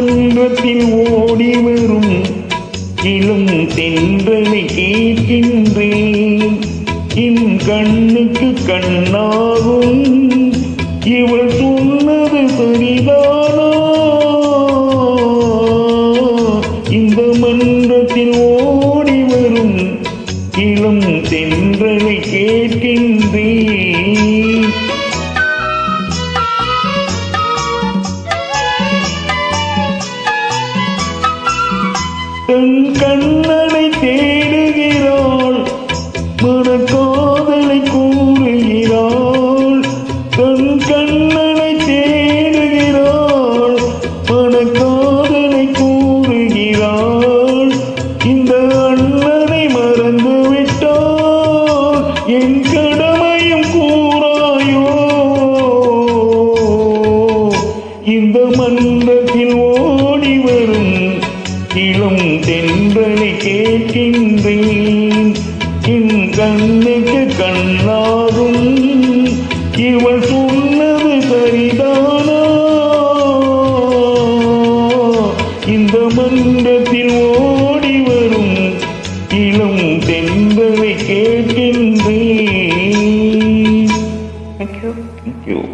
மன்றத்தில் ஓடி வரும் இளம் தென்றலை கேட்கின்றேன். என் கண்ணுக்கு கண்ணாகும். இவள் இந்த மன்றத்தில் ஓடி வரும் இளம் தென்றலை கேட்கின்றேன். என் கண்ணுக்கு கண்ணாகும் இவள் சொன்னது சரிதானா? இந்த மன்றத்தில் ஓடி வரும் இளம் தென்றலை கேட்கின்றேன். Thank you.